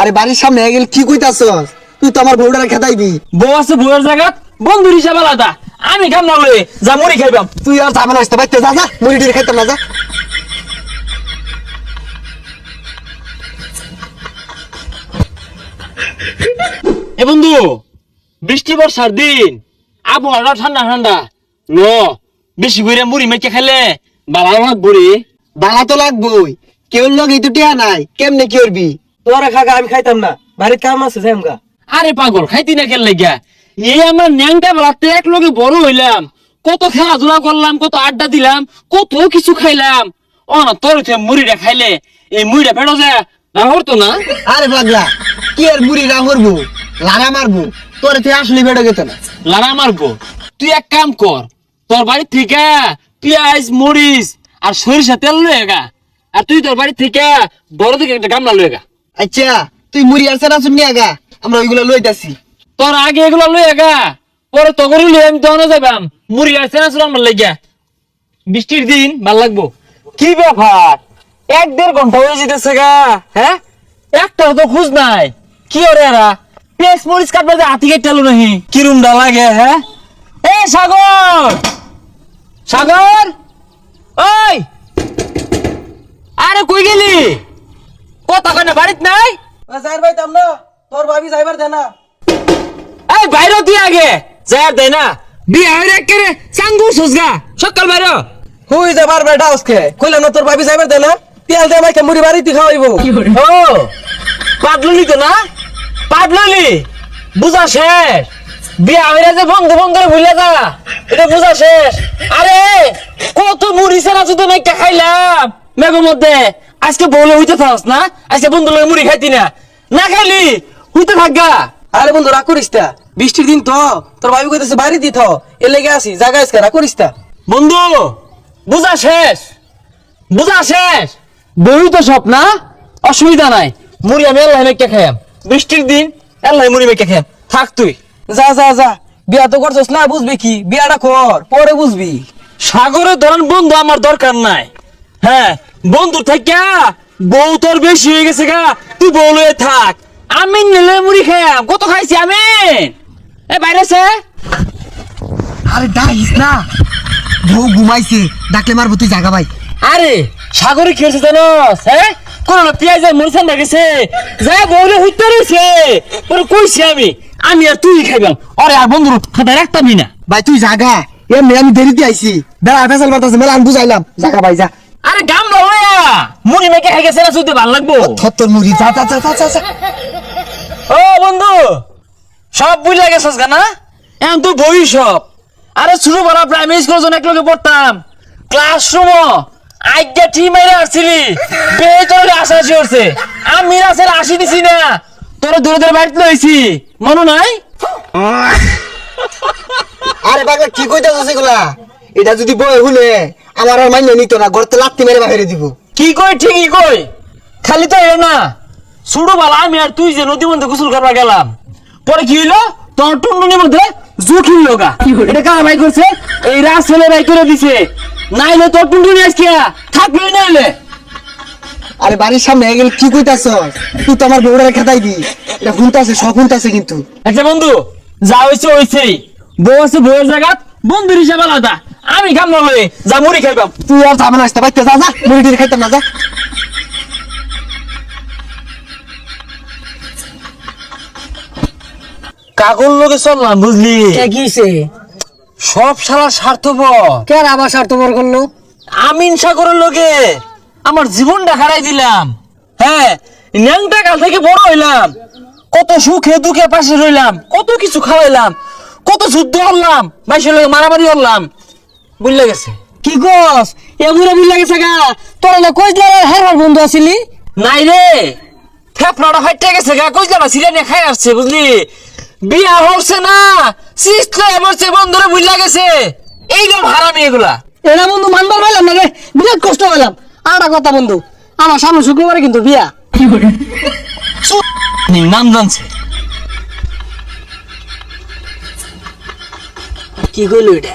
আরে বাড়ির সামনে গেল কি কইতাছ তুই তো আমার বউটারে খেতাইবি বউ আছে বউয়ের জায়গা বন্ধুর হিসাব আলাদা। আমি কাম না লয়ে যা মুড়ি খাইবাম। তুই আর ঝামেলা আসতে পারতে যা যা মুড়ি টুড়ি খাইতাম না যা। এ বন্ধু বৃষ্টি বর্ষার দিন আবহাওয়াটা ঠান্ডা ঠান্ডা। ন বেশি করে মুড়ি মেখে খেলে বাবা আমার বুড়ি বালা তো লাগবই কেউ লগে তো টিয়া নাই কেমনে কি করবি? তোরা খাগা আমি খাইতাম না। বাড়ির কাম আছে যাই আমগা আরে পাগল খাইতি না কেন লাগিয়া? এই আমার ন্যাংটা বেলাতে এক লগে বড় হইলাম। কত খেলাধুলা করলাম কত আড্ডা দিলাম কত কিছু খাইলাম। ও না তোর মুড়িটা খাইলে এই মুড়িটা ফেটো যায় না হতো না? আরে পাগলা কি আর মুড়ি রা করব লারা মারবো? তোর তুই আসলে বেড়ে গেত না। লারা মারবো? তুই এক কাম কর তোর বাড়ি থেকে পেঁয়াজ মরিচ আর সরিষা তেল লয়ে গা। আর তুই তোর বাড়ি থেকে বড় থেকে একটা গামলা লয়ে গা। আচ্ছা তুই মুড়ি আর সেরা শুনি আগা? আমরা ওইগুলো লইতাছি। তোর আগে এগুলো লয়ে গা পরে তগরি লয়ে আমি দহনে যাবাম মুড়ি আছে না শুনে আমার লেগে বৃষ্টির দিন ভালো লাগবো। কি ব্যাপার? এক দেড় ঘণ্টা হয়ে যেতেছে গা হ্যাঁ? একটাও তো খুঁজ নাই। কি ওরে এরা? পেঁয়াজ মরিচ কাটবে যে হাতি কেটে নাহি। কিরম ডা লাগে হ্যাঁ? এ সাগর! সাগর ওই আরে কই গেলি কথা কয় না বাড়িত নাই? যাইর পাইতাম না। তোর ভাবি যাইবার দে না। এই বাইরে দিয়ে আগে। যার দেয় না। বিয়ে হয়ে রে কেরে চাঙ্গু সুসগা সকাল বাইরে। হুই যাবার বেটা আজকে। কইলাম না তোর ভাবি যাইবার দে না। তেল দে মাইকে মুড়ি বাড়িতে খাওয়াইবো। ও পাটললি তো না? পাটললি বুঝা শেষ। বিয়ে হয়ে যে বন্ধু বন্ধু ভুলে যা। এটা বুঝা শেষ। আরে কত মুড়ি সেরা শুধু নাইকা খাইলাম। মেঘের মধ্যে আজকে বলে হইতে থাকস না? আজকে বন্ধু লগে মুড়ি খাইতি না। না খাইলি হইতে থাকগা। আরে বন্ধু রাগ করিস তা বৃষ্টির দিন তো তোর ভাবি কইতেছে বাড়ি দিত এ লেগে আসি জায়গা আজকে রাগ করিস তা বন্ধু বুঝা শেষ। বুঝা শেষ। বই তো সব না? অসুবিধা নাই। মুড়ি আমি এল্লাই মেকে খাইয়াম। বৃষ্টির দিন এল্লাই মুড়ি মেকে খাইয়াম। থাক তুই। যা যা যা। বিয়া তো করছস না বুঝবি কি? বিয়াটা কর পরে বুঝবি। সাগরের ধরন বন্ধু আমার দরকার নাই। হ্যাঁ বন্ধু থেকে বউ তোর বেশি হয়ে গেছে গা তুই বউ লয়ে থাক। আমি নিলে মুড়ি খাইয়াম কত খাইছি আমি? এ বাইরে আছে? আরে ডাকিস না। বউ ঘুমাইছে ডাকলে মারবো তুই জাগা ভাই। আরে সাগরে কি হয়েছে জানোস হ্যাঁ কোন পেঁয়াজ মরিচান গেছে। যা বউরে হইতে রয়েছে। পরে কইছি আমি আমি আর তুই খাইবাম। আরে আর বন্ধু খাতা রাখতামই না ভাই তুই জাগা। এমনি আমি দেরিতে আইছি। বেড়া ফেসাল মারতাছে মেলা আমি বুঝাইলাম। জাগা ভাই যা। আরে গাম লয়া মুড়ি মেকে খাই গেছে না শুধু ভালো লাগবো? থত্তর মুড়ি যা যা যা যা, যা ও বন্ধু সব বুঝলে গেছস না? এখন তো বই সব আরে শুরু করা প্রাইমারি স্কুল জন একলগে পড়তাম। ক্লাসরুম আজ্ঞা ঠিক মেরে আসছিলি। বেয়ে তোর আশা আসি উঠছে আমি রাসের আসি দিছি না। তোর দূরে দূরে বাড়িতে লইছি। মনে নাই? আরে বাবা কি কইতাছ এগুলা? এটা যদি বই হুলে আমার আর মাইনে নিত না গড়তে লাত্তি মেরে বাহিরে দিব। কি কই ঠিকই কই? খালি তো এর না ছোট বেলা আমি আর তুই যে নদী মধ্যে গোসল করবা গেলাম। পরে কি হইল? তোর টুনটুনির মধ্যে জুখিল লগা এটা কারা ভাই করছে? এই রাস ছেলে ভাই করে দিছে। নাইলে তোর টুনটুনি আজকে থাকবে নাইলে। আরে বাড়ির সামনে গেল কি কইতাছ তুই তো আমার বউটারে খেতাইবি এটা হুনতাছে সব হুনতাছে কিন্তু। আচ্ছা বন্ধু যা হয়েছে হয়েছেই বউ আছে বউয়ের জায়গা বন্ধুর হিসাবে আলাদা। আমি খাম না লয়ে যা মুড়ি খাইবাম তুই আর ঝামেলা আসতে পারতে যা যা মুড়ি টুড়ি খাইতাম না যা। কাগল লোকে চললাম বুঝলি? কিছে সব সারা স্বার্থপর। কে আবার স্বার্থপর করল? আমিন সাগরের লোকে আমার জীবনটা হারাই দিলাম। হ্যাঁ ন্যাংটা কাল থেকে বড় হইলাম। কত সুখে দুঃখে পাশে রইলাম কত কিছু খাওয়াইলাম কত যুদ্ধ করলাম বাইশের লোকে মারামারি করলাম। বুঝলে গেছে? কি কস? এগুলো বিল লাগে গা। তোর না কইলা হেরার বন্ধু আছিলি? নাই রে। ফেফড়াটা ফাইটে গেছে গা। কইলা না সিরিয়ানে খাই আসছে বুঝলি? বিয়া হচ্ছে না। সিস্ট মরছে বন্ধুরে বুঝলা গেছে। এইরকম হারামি এগুলা। এটা বন্ধু মানবার পাইলাম না রে। বিরাট কষ্ট পেলাম আর কথা বন্ধু আমার সামনে শুক্রবারে কিন্তু বিয়া। নাম জানছে। কি কইলো এটা?